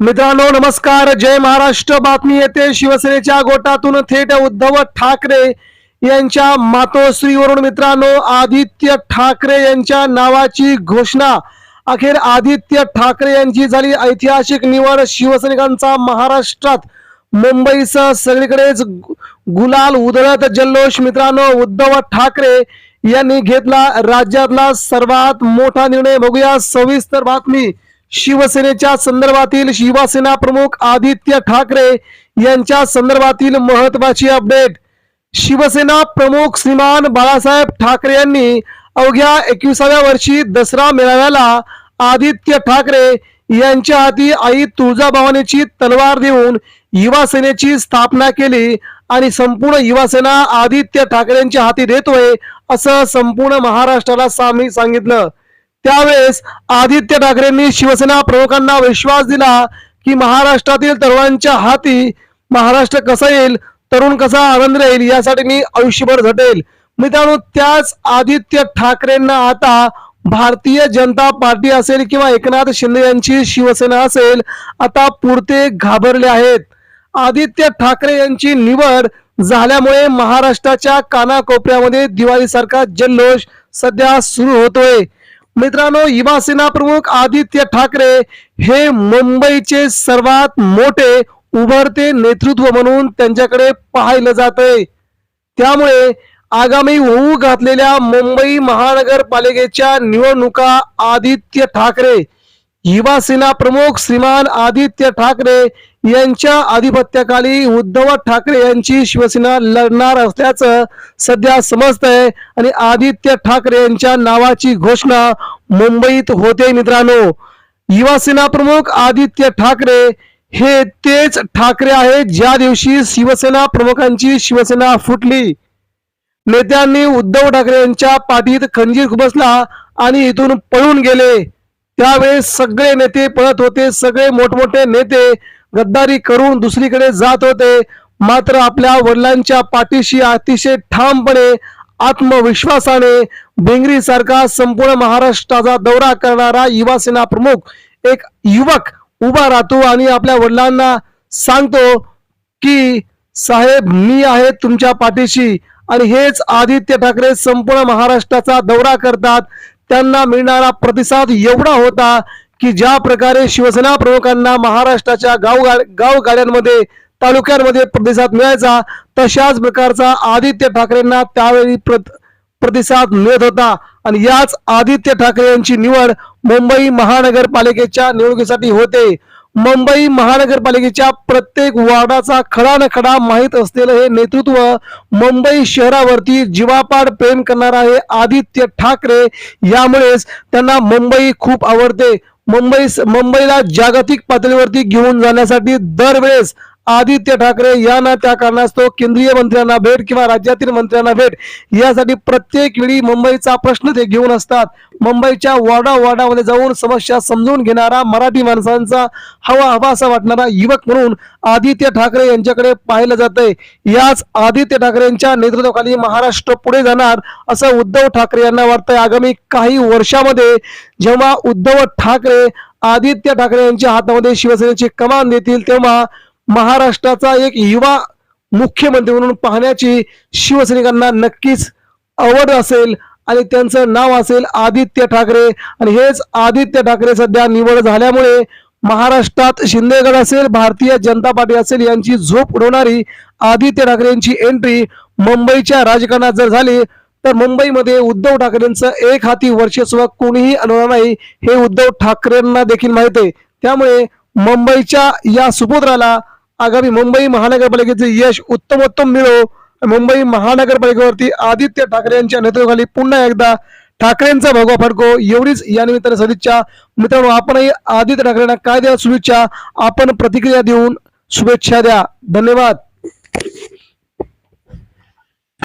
मित्रांनो नमस्कार. जय महाराष्ट्र. बातमी येते. शिवसेनेच्या गोटातून थेट उद्धव ठाकरे यांच्या मातोश्रीवरून मित्रांनो आदित्य ठाकरे यांच्या नावाची घोषणा. अखेर आदित्य ठाकरे यांची झाली. ऐतिहासिक निवड शिवसैनिकांचा महाराष्ट्रात. मुंबईसह सगळीकडेच गुलाल उधळत जल्लोष मित्रांनो उद्धव ठाकरे यांनी घेतला राज्यातला सर्वात मोठा निर्णय. बघूया सविस्तर बातमी. शिवसेनेच्या संदर्भातील शिवसेना प्रमुख आदित्य ठाकरे यांच्या संदर्भातील महत्वाची अपडेट. शिवसेना प्रमुख श्रीमान बाळासाहेब ठाकरे यांनी अवघ्या एकविसाव्या वर्षी दसरा मेळाव्याला आदित्य ठाकरे यांच्या हाती आई तुळजाभवानीची तलवार देऊन युवासेनेची स्थापना केली आणि संपूर्ण युवासेना आदित्य ठाकरेंच्या हाती देतोय असं संपूर्ण महाराष्ट्राला सामी सांगितलं. त्यावेळेस आदित्य ठाकरेंनी शिवसेना प्रमुखांना विश्वास दिला की महाराष्ट्रातील तरुणांच्या हाती महाराष्ट्र कसा येईल तरुण कसा आनंद राहील यासाठी मी आयुष्यभर झटेल. मित्रांनो त्याच आदित्य ठाकरेंना आता भारतीय जनता पार्टी असेल किंवा एकनाथ शिंदे यांची शिवसेना असेल आता पुरते घाबरले आहेत. आदित्य ठाकरे यांची निवड झाल्यामुळे महाराष्ट्राच्या कानाकोपऱ्यामध्ये दिवाळीसारखा जल्लोष सध्या सुरू होतोय. मित्रांनो युवा सेना प्रमुख आदित्य ठाकरे हे मुंबईचे सर्वात मोठे उभरते नेतृत्व म्हणून त्यांच्याकडे पाहिलं जातंय. त्यामुळे आगामी होऊ घातलेल्या मुंबई महानगरपालिकेच्या निवडणुका आदित्य ठाकरे युवा सेना प्रमुख श्रीमान आदित्य ठाकरे यांच्या आधिपत्याखाली उद्धव ठाकरे यांची शिवसेना लढणार असल्याचं सध्या समजतंय आणि आदित्य ठाकरे यांच्या नावाची घोषणा मुंबईत होते मित्रांनो. युवा सेना प्रमुख आदित्य ठाकरे हे तेच ठाकरे आहेत ज्या दिवशी शिवसेना प्रमुखांची शिवसेना फुटली. नेत्यांनी उद्धव ठाकरे यांच्या पाठीत खंजीर खुबसला आणि इथून पळून गेले. त्यावेळेस सगळे नेते पळत होते सगळे मोठमोठे नेते गद्दारी करून दुसरीकडे जात होते. मात्र आपल्या वडिलांच्या पाठीशी अतिशय ठामपणे आत्मविश्वासाने बेंगरी सारखा संपूर्ण महाराष्ट्राचा दौरा करणारा युवा सेना प्रमुख एक युवक उभा राहतो आणि आपल्या वडिलांना सांगतो की साहेब मी आहे तुमच्या पाठीशी आणि हेच आदित्य ठाकरे संपूर्ण महाराष्ट्राचा दौरा करतात. त्यांना मिळणारा प्रतिसाद एवढा होता की ज्या प्रकारे शिवसेना प्रमुखांना महाराष्ट्राच्या गाव गाव गाड्यांमध्ये तालुक्यांमध्ये प्रतिसाद मिळायचा तशाच प्रकारचा आदित्य ठाकरेंना त्यावेळी प्रत प्रतिसाद मिळत होता. आणि याच आदित्य ठाकरे यांची निवड मुंबई महानगरपालिकेच्या निवडणुकीसाठी होते. मुंबई महानगरपालिकेच्या प्रत्येक वार्डाचा खडा न खडा माहीत असलेलं हे नेतृत्व मुंबई शहरावरती जीवापाड प्रेम करणार आहे आदित्य ठाकरे. यामुळेच त्यांना मुंबई खूप आवडते. मुंबई मुंबईला जागतिक पातळीवरती घेऊन जाण्यासाठी दरवेळेस आदित्य ठाकरे यांना त्या कारणास्तव केंद्रीय मंत्र्यांना भेट किंवा राज्यातील मंत्र्यांना भेट यासाठी प्रत्येक वेळी मुंबईचा प्रश्न ते घेऊन असतात. मुंबईच्या वॉर्डा वॉर्डामध्ये जाऊन समस्या समजून घेणारा मराठी माणसांचा हवा हवा असा वाटणारा युवक म्हणून आदित्य ठाकरे यांच्याकडे पाहिलं जातंय. याच आदित्य ठाकरेंच्या नेतृत्वाखाली महाराष्ट्र पुढे जाणार असं उद्धव ठाकरे यांना वाटतंय. आगामी काही वर्षामध्ये जेव्हा उद्धव ठाकरे आदित्य ठाकरे यांच्या हातामध्ये शिवसेनेची कमान देतील तेव्हा महाराष्ट्राचा एक युवा मुख्यमंत्री म्हणून पाहण्याची शिवसैनिकांना नक्कीच आवड असेल आणि त्यांचं नाव असेल आदित्य ठाकरे. आणि हेच आदित्य ठाकरे सध्या निवड झाल्यामुळे महाराष्ट्रात शिंदेगड असेल भारतीय जनता पार्टी असेल यांची झोप उडवणारी आदित्य ठाकरे यांची एंट्री मुंबईच्या राजकारणात जर झाली तर मुंबईमध्ये उद्धव ठाकरेंचं एक हाती वर्चस्व कोणीही आणणार नाही हे उद्धव ठाकरेंना देखील माहीत आहे. त्यामुळे मुंबईच्या या सुपुत्राला आगामी मुंबई महानगरपालिकेचे यश उत्तमोत्तम मिळो. मुंबई महानगरपालिकेवरती आदित्य ठाकरे यांच्या नेतृत्वाखाली पुन्हा एकदा ठाकरेंचा भगवा फडको. एवढीच या निमित्ताने सदिच्छा. मित्रांनो आपणही आदित्य ठाकरेंना काय द्या शुभेच्छा. आपण प्रतिक्रिया देऊन शुभेच्छा द्या. धन्यवाद.